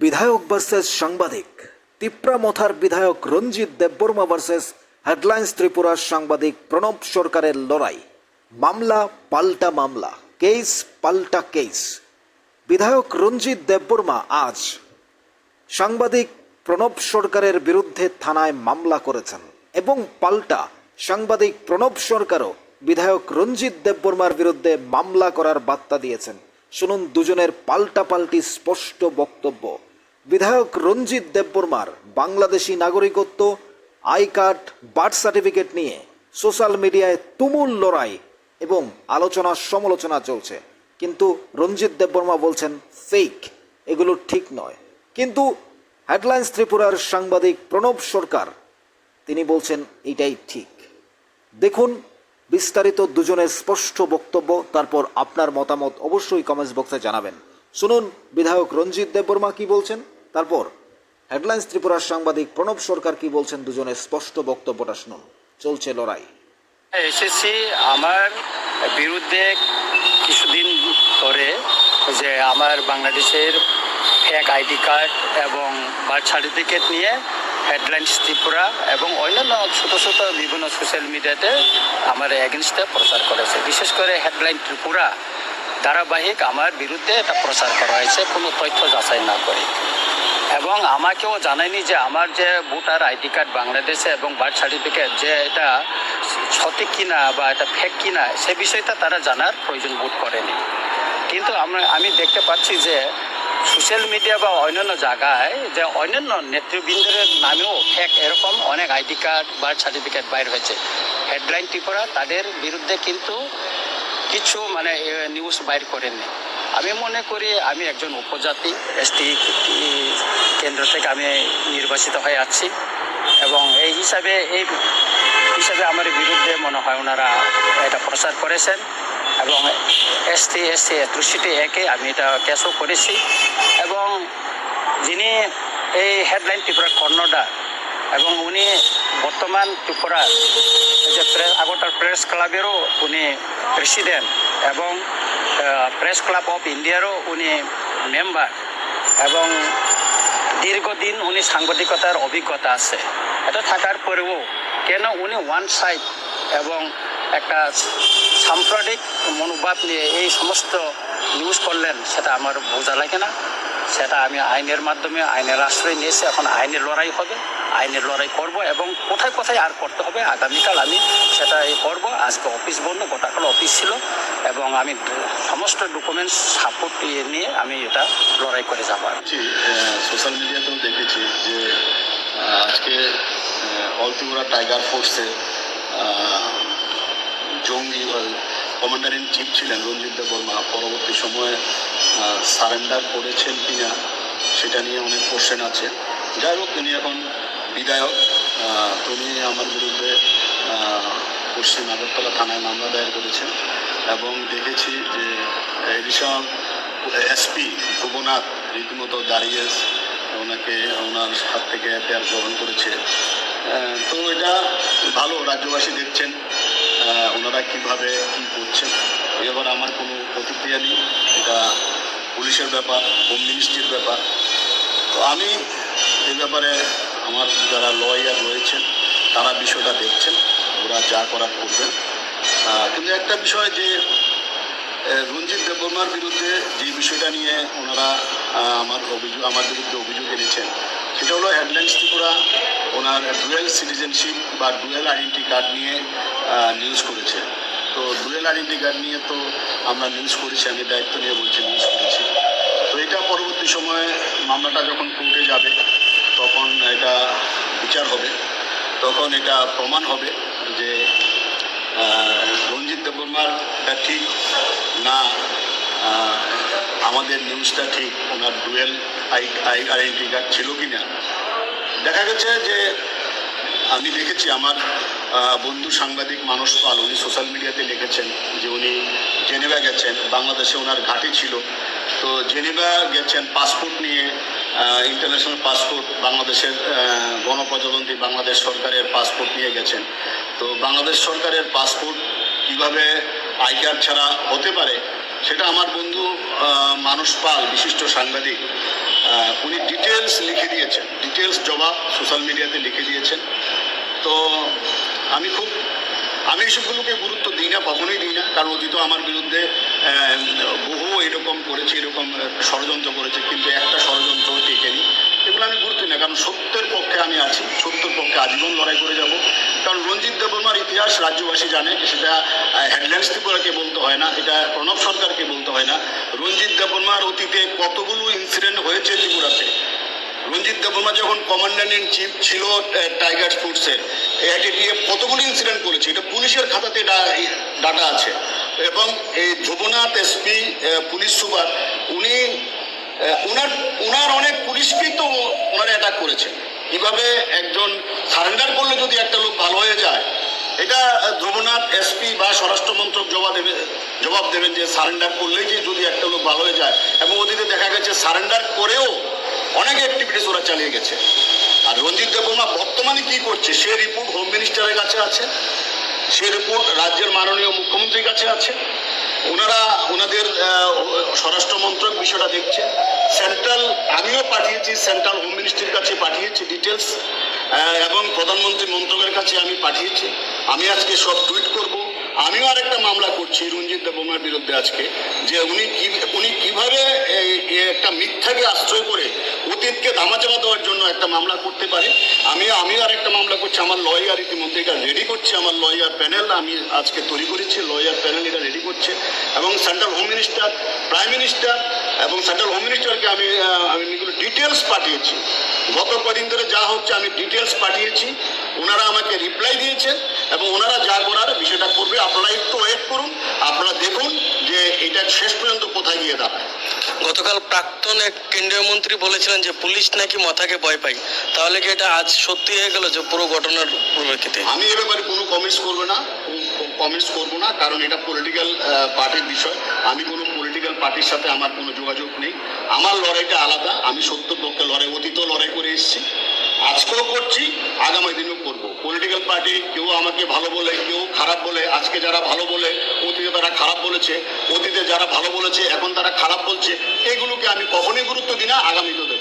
বিধায়ক ভার্সেস সাংবাদিক তিপ্রামথার বিধায়ক রঞ্জিত দেববর্মা ভার্সেস হেডলাইন্স ত্রিপুরার সাংবাদিক প্রণব সরকারের লড়াই। মামলা, পাল্টা মামলা কেস পাল্টা কেস বিধায়ক রঞ্জিত দেববর্মা আজ সাংবাদিক প্রণব সরকারের বিরুদ্ধে থানায় মামলা করেছেন এবং পাল্টা সাংবাদিক প্রণব সরকারও বিধায়ক রঞ্জিত দেববর্মার বিরুদ্ধে মামলা করার বার্তা দিয়েছেন। শুনুন দুজনের পাল্টাপাল্টি স্পষ্ট বক্তব্য। বিধায়ক রঞ্জিত দেববর্মার বাংলাদেশি নাগরিকত্ব, আই কার্ড, বার্থ সার্টিফিকেট নিয়ে সোশ্যাল মিডিয়ায় তুমুল লড়াই এবং আলোচনা সমালোচনা চলছে। কিন্তু রঞ্জিত দেববর্মা বলছেন, ফেক, এগুলো ঠিক নয়। কিন্তু হেডলাইন্স ত্রিপুরার সাংবাদিক প্রণব সরকার, তিনি বলছেন, এটাই ঠিক। দেখুন, বিস্তারিত দুজনের স্পষ্ট বক্তব্য, তারপর আপনার মতামত অবশ্যই কমেন্টস বক্সে জানাবেন। শুনুন, বিধায়ক রঞ্জিত দেববর্মা কি বলছেন? তারপর, হেডলাইন্স ত্রিপুরার সাংবাদিক প্রণব সরকার কি বলছেন দুজনের স্পষ্ট বক্তব্যটা শুনুন। চলছে লড়াই। এসেছি আমার বিরুদ্ধে কিছুদিন ধরে যে আমার বাংলাদেশের এক আইডি কার্ড এবং বার্থ সার্টিফিকেট নিয়ে হেডলাইন্স ত্রিপুরা এবং অন্যান্য ছোট ছোট বিভিন্ন সোশ্যাল মিডিয়াতে আমার এগেনস্টে প্রচার করেছে। বিশেষ করে হেডলাইন ত্রিপুরা ধারাবাহিক আমার বিরুদ্ধে এটা প্রচার করা হয়েছে, কোনো তথ্য যাচাই না করে। এবং আমাকেও জানায়নি যে আমার যে ভোটার আইডি কার্ড বাংলাদেশে এবং বার্থ সার্টিফিকেট যে এটা সঠিক কিনা বা এটা ফেক কিনা, সে বিষয়টা তারা জানার প্রয়োজন বোধ করেনি। কিন্তু আমরা, আমি দেখতে পাচ্ছি যে সোশ্যাল মিডিয়া বা অন্যান্য জায়গায় যে অন্যান্য নেতৃবৃন্দের নামেও ফেক এরকম অনেক আইডি কার্ড, বার্থ সার্টিফিকেট বাইর হয়েছে। হেডলাইন ত্রিপুরা তাদের বিরুদ্ধে কিন্তু কিছু মানে নিউজ বাইর করেননি। আমি মনে করি আমি একজন উপজাতি, এসটি কেন্দ্র থেকে আমি নির্বাচিত হয়ে আছি এবং এই হিসাবে এই হিসাবে আমার বিরুদ্ধে মনে হয় ওনারা এটা প্রচার করেছেন এবং এসটি এসসি এট্রোসিটি একে আমি এটা কেসও করেছি এবং যিনি এই হেডলাইন ত্রিপুরার কর্ণধার এবং উনি বর্তমান ত্রিপুরার যে আগরতলা প্রেস ক্লাবেরও উনি প্রেসিডেন্ট এবং প্রেস ক্লাব অফ ইন্ডিয়ারও উনি মেম্বার এবং দীর্ঘদিন উনি সাংবাদিকতার অভিজ্ঞতা আছে। এটা থাকার পরেও কেন উনি ওয়ান সাইড এবং একটা সাম্প্রদায়িক মনোভাব নিয়ে এই সমস্ত নিউজ করলেন, সেটা আমার বোঝা লাগে না। সেটা আমি আইনের মাধ্যমে, আইনের আশ্রয় নিয়েছি, এখন আইনের লড়াই হবে, আইনের লড়াই করব এবং কোথায় কোথায় আর করতে হবে, আগামীকাল আমি সেটা করব। আজকে অফিস বন্ধ গোটাকাল অফিস ছিল। এবং আমি সমস্ত ডকুমেন্টস সাপোর্ট নিয়ে আমি এটা লড়াই করে যাব। সোশ্যাল মিডিয়াতেও দেখেছি যে আজকে অল ত্রিপুরা টাইগার ফোর্সের জঙ্গি কমান্ডার ইন চিফ ছিলেন, রঞ্জিত দেব বর্মা। পরবর্তী সময়ে সারেন্ডার করেছেন কিনা, সেটা নিয়ে অনেক কোশ্চেন আছে। যাই হোক, তিনি এখন বিধায়ক। তিনি আমার বিরুদ্ধে পশ্চিম আগরতলা থানায় মামলা দায়ের করেছেন। এবং দেখেছি যে এডিশন, এসপি ধ্রুবনাথ রীতিমতো দাঁড়িয়ে ওনাকে ওনার হাত থেকে এফআইআর গ্রহণ করেছে। তো এটা ভালো রাজ্যবাসী দেখছেন ওনারা কীভাবে কি করছেন। এ ব্যাপারে আমার কোনো প্রতিক্রিয়া নেই, এটা পুলিশের ব্যাপার, হোম মিনিস্ট্রির ব্যাপার। তো আমি এই ব্যাপারে আমার যারা লয়ার রয়েছেন, তারা বিষয়টা দেখছেন, ওরা যা করার করবেন। কিন্তু একটা বিষয় যে রঞ্জিত দেববর্মার বিরুদ্ধে যে বিষয়টা নিয়ে ওনারা আমার অভিযোগ, আমার বিরুদ্ধে অভিযোগ এনেছেন, সেটা হলো হেডলাইন্স ত্রিপুরা ওনার ডুয়েল সিটিজেনশিপ বা ডুয়েল আইডেন্টি কার্ড নিয়ে নিউজ করেছে। তো ডুয়েল আইডেন্টি কার্ড নিয়ে তো আমরা নিউজ করেছি, আমি দায়িত্ব নিয়ে বলছি নিউজ করেছি। তো এটা পরবর্তী সময়ে মামলাটা যখন কোর্টে যাবে, তখন এটা বিচার হবে, তখন এটা প্রমাণ হবে। এটা ঠিক না আমাদের নিউজটা ঠিক, ওনার dual I I identity card ছিল কি না দেখা গেছে যে আমি দেখেছি, আমার বন্ধু সাংবাদিক মানস পাল, উনি সোশ্যাল মিডিয়াতে লিখেছেন যে উনি জেনেভা গেছেন, বাংলাদেশে ওনার ঘাঁটি ছিল। তো জেনেভা গেছেন পাসপোর্ট নিয়ে ইন্টারন্যাশনাল পাসপোর্ট বাংলাদেশের গণপ্রজাতন্ত্রী বাংলাদেশ সরকারের পাসপোর্ট নিয়ে গেছেন। তো বাংলাদেশ সরকারের পাসপোর্ট কীভাবে আই কার্ড ছাড়া হতে পারে, সেটা আমার বন্ধু মানস পাল, বিশিষ্ট সাংবাদিক উনি ডিটেলস লিখে দিয়েছেন। ডিটেলস জবাব সোশ্যাল মিডিয়াতে লিখে দিয়েছেন। তো আমি খুব, আমি এসবগুলোকে গুরুত্ব দিই না, কখনোই দিই না, কারণ অতীত আমার বিরুদ্ধে বহু এরকম করেছে, এরকম ষড়যন্ত্র করেছে, কিন্তু একটা ষড়যন্ত্র টেকেনি। এগুলো আমি গুরুত্ব না কারণ সত্যের পক্ষে আমি আছি, সত্যের পক্ষে আজীবন লড়াই করে যাব। কারণ রঞ্জিত দেববর্মার ইতিহাস রাজ্যবাসী জানে, সেটা হেডল্যান্ডস ত্রিপুরাকে বলতে হয় না, এটা প্রণব সরকারকে বলতে হয় না। রঞ্জিত দেববর্মার অতীতে কতগুলো ইনসিডেন্ট হয়েছে ত্রিপুরাতে? রঞ্জিত দেববর্মা যখন কমান্ডার ইন চিফ ছিল টাইগার ফুডসের এটিটিএফ কতগুলো ইনসিডেন্ট করেছে? এটা পুলিশের খাতাতে ডাটা আছে। এবং এই ধ্রুবনাথ এসপি পুলিশ সুপার, উনি ওনার ওনার অনেক পুলিশকেই তো ওনারা অ্যাটাক করেছে কীভাবে একজন সারেন্ডার করলে যদি একটা লোক ভালো হয়ে যায়, এটা ধ্রুবনাথ এসপি বা স্বরাষ্ট্র মন্ত্রক জবাব দেবে, জবাব দেবেন যে সারেন্ডার করলেই যে যদি একটা লোক ভালো হয়ে যায়। এবং অতীতে দেখা গেছে সারেন্ডার করেও অনেক অ্যাক্টিভিটিস ওরা চালিয়ে গেছে। আর রঞ্জিত দেববর্মা বর্তমানে কি করছে, সে রিপোর্ট হোম মিনিস্টারের কাছে আছে। সে রিপোর্ট রাজ্যের মাননীয় মুখ্যমন্ত্রীর কাছে আছে। ওনারা ওনাদের স্বরাষ্ট্র মন্ত্রক বিষয়টা দেখছে। সেন্ট্রাল, আমিও পাঠিয়েছি, সেন্ট্রাল হোম মিনিস্ট্রির কাছে পাঠিয়েছি ডিটেলস এবং প্রধানমন্ত্রী মন্ত্রকের কাছে আমি পাঠিয়েছি। আমি আজকে সব টুইট করব। আমিও আরেকটা মামলা করছি রঞ্জিত দেবমার বিরুদ্ধে আজকে, যে উনি উনি কীভাবে একটা মিথ্যাকে আশ্রয় করে অতীতকে ধামাচাপা দেওয়ার জন্য একটা মামলা করতে পারে আমি আমিও আরেকটা মামলা করছি। আমার লয়ার ইতিমধ্যে এটা রেডি করছে। আমার লয়ার প্যানেল আমি আজকে তৈরি করেছি। লয়ার প্যানেল এটা রেডি করছে। এবং central home minister prime minister এবং সেন্ট্রাল হোম মিনিস্টারকে আমি আমি ডিটেলস পাঠিয়েছি। গত কদিন ধরে যা হচ্ছে আমি ডিটেলস পাঠিয়েছি। ওনারা আমাকে রিপ্লাই দিয়েছেন এবং ওনারা যা করার বিষয়টা করবে আপনারা একটু ওয়েট করুন আপনারা দেখুন যে এটা শেষ পর্যন্ত কোথায় গিয়ে দাঁড়ায়। গতকাল প্রাক্তন এক কেন্দ্রীয় মন্ত্রী বলেছিলেন যে পুলিশ নাকি মাথাকে ভয় পায়? তাহলে কি এটা আজ সত্যি হয়ে গেল যে পুরো ঘটনার পরিপ্রেক্ষিতে? আমি এ ব্যাপারে কোনো কমেন্টস করব না কমেন্টস করব না কারণ এটা পলিটিক্যাল পার্টির বিষয়। আমি কোনো পলিটিক্যাল পার্টির সাথে আমার কোনো যোগাযোগ নেই। আমার লড়াইটা আলাদা আমি সত্য পক্ষে লড়াই অতীতেও লড়াই করে এসেছি। আজকেও করছি, আগামী দিনেও করব পলিটিক্যাল পার্টি কেউ আমাকে ভালো বলে, কেউ খারাপ বলে, আজকে যারা ভালো বলে, অতীতে তারা খারাপ বলেছে, অতীতে যারা ভালো বলেছে, এখন তারা খারাপ বলছে, এগুলোকে আমি কখনোই গুরুত্ব দিই না না।